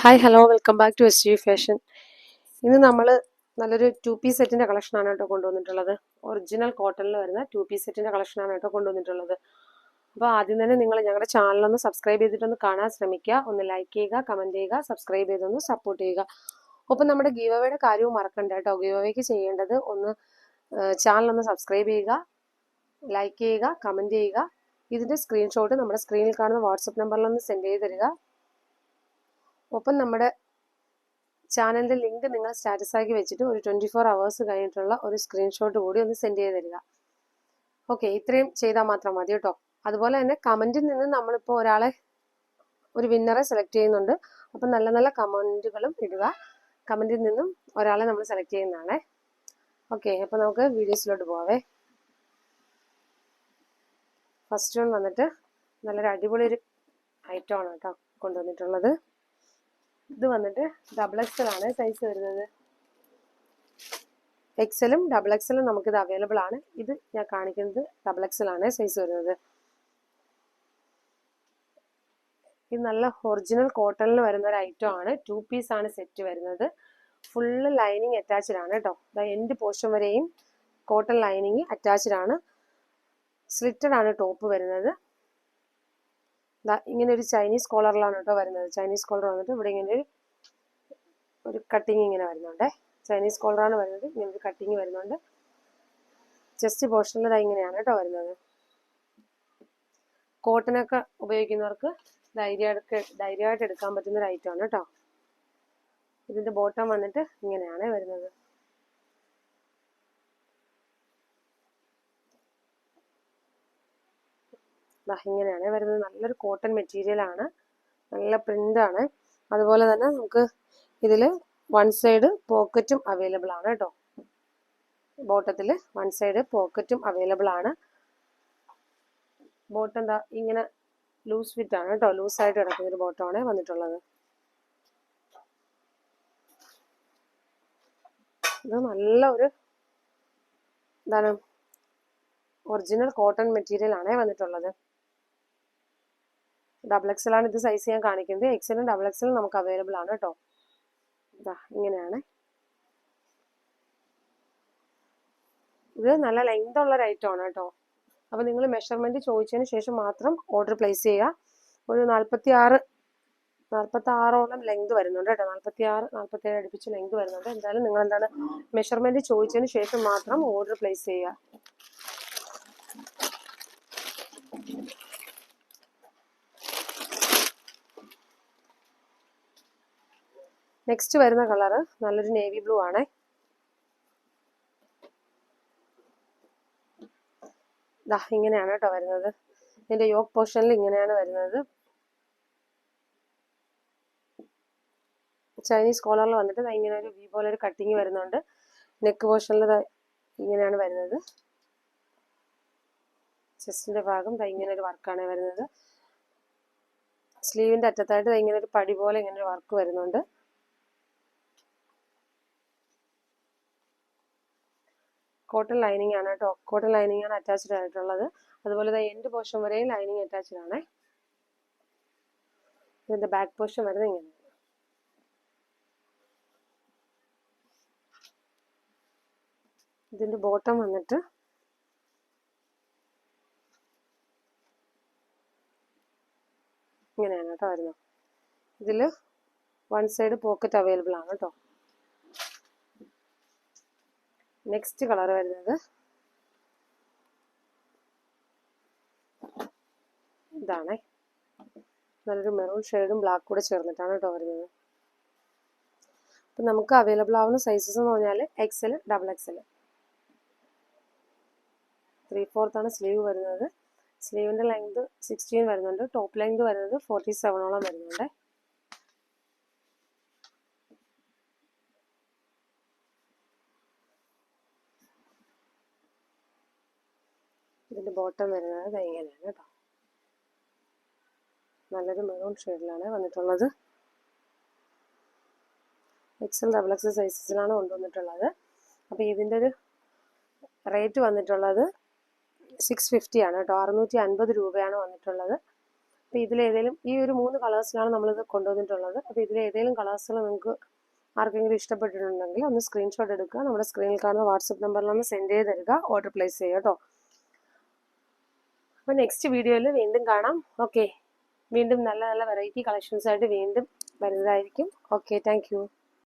Hi hello welcome back to S G fashion ഇന്ന് നമ്മൾ നല്ലൊരു ടു പീസ് സെറ്റിന്റെ കളക്ഷനാണ് കേട്ടോ കൊണ്ടുവന്നിട്ടുള്ളത്. ഒറിജിനൽ കോട്ടണിൽ വരുന്ന ടു പീസ് സെറ്റിന്റെ കളക്ഷനാണ് കേട്ടോ കൊണ്ടുവന്നിട്ടുള്ളത്. അപ്പോൾ ആദ്യം തന്നെ നിങ്ങൾ ഞങ്ങളുടെ ചാനലൊന്ന് സബ്സ്ക്രൈബ് ചെയ്തിട്ടൊന്ന് കാണാൻ ശ്രമിക്കുക. ഒന്ന് ലൈക്ക് ചെയ്യുക കമന്റ് ചെയ്യുക സബ്സ്ക്രൈബ് ചെയ്തൊന്ന് സപ്പോർട്ട് ചെയ്യുക. ഒപ്പം നമ്മുടെ ഗീവ് അവയുടെ കാര്യവും മറക്കണ്ട കേട്ടോ. ഗീവ് അവയ്ക്ക് ചെയ്യേണ്ടത് ഒന്ന് ചാനലൊന്ന് സബ്സ്ക്രൈബ് ചെയ്യുക ലൈക്ക് ചെയ്യുക കമന്റ് ചെയ്യുക. ഇതിന്റെ സ്ക്രീൻഷോട്ട് നമ്മുടെ സ്ക്രീനിൽ കാണുന്ന വാട്സപ്പ് നമ്പറിലൊന്ന് സെൻഡ് ചെയ്ത് തരിക. ഒപ്പം നമ്മുടെ ചാനലിന്റെ ലിങ്ക് നിങ്ങൾ സ്റ്റാറ്റസ് ആക്കി വെച്ചിട്ട് ഒരു ട്വന്റി ഫോർ അവേഴ്സ് കഴിഞ്ഞിട്ടുള്ള ഒരു സ്ക്രീൻഷോട്ട് കൂടി ഒന്ന് സെൻഡ് ചെയ്ത് തരിക. ഓക്കെ ഇത്രയും ചെയ്താൽ മാത്രം മതി കേട്ടോ. അതുപോലെ തന്നെ കമന്റിൽ നിന്ന് നമ്മളിപ്പോൾ ഒരാളെ ഒരു വിന്നറെ സെലക്ട് ചെയ്യുന്നുണ്ട്. അപ്പം നല്ല നല്ല കമന്റുകളും ഇടുക. കമന്റിൽ നിന്നും ഒരാളെ നമ്മൾ സെലക്ട് ചെയ്യുന്നതാണ്. ഓക്കെ അപ്പോൾ നമുക്ക് വീഡിയോസിലോട്ട് പോവേ. ഫസ്റ്റ് വൺ വന്നിട്ട് നല്ലൊരു അടിപൊളി ഒരു ഐറ്റമാണ് കേട്ടോ കൊണ്ടുവന്നിട്ടുള്ളത്. ഇത് വന്നിട്ട് ഡബിൾ എക്സൽ ആണ് സൈസ് വരുന്നത്. എക്സലും ഡബിൾ എക്സലും നമുക്കിത് അവൈലബിൾ ആണ്. ഇത് ഞാൻ കാണിക്കുന്നത് ഡബിൾ എക്സൽ ആണ് സൈസ് വരുന്നത്. ഇത് നല്ല ഒറിജിനൽ കോട്ടണിൽ വരുന്ന ഒരു ഐറ്റം ആണ്. ടു പീസ് ആണ് സെറ്റ് വരുന്നത്. ഫുള്ള് ലൈനിങ് അറ്റാച്ച്ഡ് ആണ് കേട്ടോ എൻഡ് പോർഷൻ വരെയും കോട്ടൺ ലൈനിങ് അറ്റാച്ച്ഡ് ആണ്. സ്ലിറ്റഡ് ആണ് ടോപ്പ് വരുന്നത്. ഇങ്ങനെ ഒരു ചൈനീസ് കോളറിലാണ് കേട്ടോ വരുന്നത്. ചൈനീസ് കോളർ വന്നിട്ട് ഇവിടെ ഇങ്ങനെ ഒരു ഒരു കട്ടിങ് ഇങ്ങനെ വരുന്നുണ്ട്. ചൈനീസ് കോളറാണ് വരുന്നത്. ഇങ്ങനെ ഒരു കട്ടിങ് വരുന്നുണ്ട്. ചെസ്റ്റ് പോർഷനിൽ ഇങ്ങനെയാണ് കേട്ടോ വരുന്നത്. കോട്ടനൊക്കെ ഉപയോഗിക്കുന്നവർക്ക് ധൈര്യമായിട്ട് ധൈര്യമായിട്ട് എടുക്കാൻ പറ്റുന്ന ഒരു ഐറ്റമാണ് കേട്ടോ. ഇതിന്റെ ബോട്ടം വന്നിട്ട് ഇങ്ങനെയാണ് വരുന്നത്. ഇങ്ങനെയാണ്. വരുന്നത് നല്ലൊരു കോട്ടൺ മെറ്റീരിയൽ ആണ്. നല്ല പ്രിന്റ് ആണ്. അതുപോലെ തന്നെ നമുക്ക് ഇതിൽ വൺ സൈഡ് പോക്കറ്റും അവൈലബിൾ ആണ് കേട്ടോ ബോട്ടത്തിൽ വൺ സൈഡ് പോക്കറ്റും അവൈലബിൾ ആണ്. ബോട്ടം എന്താ ഇങ്ങനെ ലൂസ് ഫിറ്റ് ആണ് കേട്ടോ ലൂസായിട്ട് കിടക്കുന്ന ഒരു ബോട്ടമാണ് വന്നിട്ടുള്ളത്. ഇത് നല്ല ഒരു എന്താണ് ഒറിജിനൽ കോട്ടൺ മെറ്റീരിയൽ ആണേ വന്നിട്ടുള്ളത്. ഡബിൾ എക്സൽ ആണ് ഇത് സൈസ് ഞാൻ കാണിക്കുന്നത്. എക്സലും ഡബിൾ എക്സലും നമുക്ക് അവൈലബിൾ ആണ് കേട്ടോ ഇതാ ഇങ്ങനെയാണ്. ഇത് നല്ല ലെങ്ത് ഉള്ള ഒരു ഐറ്റം ആണ് കേട്ടോ അപ്പോൾ നിങ്ങൾ മെഷർമെന്റ് ചോദിച്ചതിന് ശേഷം മാത്രം ഓർഡർ പ്ലേസ് ചെയ്യുക. ഒരു നാൽപ്പത്തി ആറ് നാൽപ്പത്തി ആറോളം ലെങ്ത് വരുന്നുണ്ട് കേട്ടോ നാൽപ്പത്തി ആറ് നാൽപ്പത്തി ഏഴ് അടുപ്പിച്ച് ലെങ്ത് വരുന്നുണ്ട്. എന്തായാലും നിങ്ങൾ എന്താണ് മെഷർമെന്റ് ചോദിച്ചതിന് ശേഷം മാത്രം ഓർഡർ പ്ലേസ് ചെയ്യുക. നെക്സ്റ്റ് വരുന്ന കളറ് നല്ലൊരു നേവി ബ്ലൂ ആണ്. ദാ ഇങ്ങനെയാണ് കേട്ടോ വരുന്നത്. ഇതിന്റെ യോക്ക് പോർഷനിൽ ഇങ്ങനെയാണ് വരുന്നത്. ചൈനീസ് കോളറിൽ വന്നിട്ട് ഇങ്ങനെ ഒരു വി പോലെ ഒരു കട്ടിങ് വരുന്നുണ്ട്. നെക്ക് പോർഷനിൽ ഇങ്ങനെയാണ് വരുന്നത്. ചെസ്റ്റിന്റെ ഭാഗം ഇങ്ങനെ ഒരു വർക്കാണ് വരുന്നത്. സ്ലീവിന്റെ അറ്റത്തായിട്ട് ഇങ്ങനെ ഒരു പടി പോലെ ഇങ്ങനെ ഒരു വർക്ക് വരുന്നുണ്ട്. കോട്ടൺ ലൈനിങ് ആണ് കേട്ടോ. കോട്ടൺ ലൈനിങ് ആണ് അറ്റാച്ച്ഡ് ആയിട്ടുള്ളത്. അതുപോലെ എൻഡ് പോർഷൻ വരെയും ലൈനിങ് അറ്റാച്ച്ഡ് ആണ്. ഇതിന്റെ ബാക്ക് പോർഷൻ വരുന്നത് ഇങ്ങനെ. ഇതിന്റെ ബോട്ടം വന്നിട്ട് ഇങ്ങനെയാണ് കേട്ടോ വരുന്നത്. ഇതിൽ വൺ സൈഡ് പോക്കറ്റ് അവൈലബിൾ ആണ് കേട്ടോ. നെക്സ്റ്റ് കളർ വരുന്നത്. ഇതാണേ. നല്ലൊരു മെറൂൺ ഷെയ്ഡും ബ്ലാക്ക് കൂടെ ചേർന്നിട്ടാണ് കേട്ടോ വരുന്നത്. അപ്പം നമുക്ക് അവൈലബിൾ ആവുന്ന സൈസസ് എന്ന് പറഞ്ഞാൽ XL double XL three fourth ആണ് സ്ലീവ് വരുന്നത്. സ്ലീവിന്റെ ലെങ്ത് സിക്സ്റ്റീൻ വരുന്നുണ്ട്. ടോപ്പ് ലെങ്ത് വരുന്നത് ഫോർട്ടി സെവനോളം വരുന്നുണ്ട്. ഇതിന്റെ ബോട്ടം വരുന്നത് ഇങ്ങനെയാണ് കേട്ടോ. നല്ലൊരു മെറൂൺ ഷെയ്ഡിലാണ് വന്നിട്ടുള്ളത്. എക്സൽ ഡബിൾ എക്സൽ സൈസസിലാണ് കൊണ്ടുവന്നിട്ടുള്ളത്. അപ്പോൾ ഇതിന്റെ ഒരു റേറ്റ് വന്നിട്ടുള്ളത് സിക്സ് ഫിഫ്റ്റി ആണ് കേട്ടോ. അറുന്നൂറ്റി അൻപത് രൂപയാണ് വന്നിട്ടുള്ളത്. അപ്പോൾ ഇതിലേതെങ്കിലും ഈ ഒരു മൂന്ന് കളേഴ്സിലാണ് നമ്മളിത് കൊണ്ടുവന്നിട്ടുള്ളത്. അപ്പോൾ ഇതിലേതെങ്കിലും കളേഴ്സുകൾ നിങ്ങൾക്ക് ആർക്കെങ്കിലും ഇഷ്ടപ്പെട്ടിട്ടുണ്ടെങ്കിൽ ഒന്ന് സ്ക്രീൻഷോട്ട് എടുക്കുക. നമ്മുടെ സ്ക്രീനിൽ കാണുന്ന വാട്സപ്പ് നമ്പറിൽ ഒന്ന് സെൻഡ് ചെയ്ത് തരിക. ഓർഡർ പ്ലേസ് ചെയ്യുക കേട്ടോ. അപ്പോൾ നെക്സ്റ്റ് വീഡിയോയിൽ വീണ്ടും കാണാം. ഓക്കെ വീണ്ടും നല്ല നല്ല വെറൈറ്റി കളക്ഷൻസ് ആയിട്ട് വീണ്ടും വരുന്നതായിരിക്കും. Okay thank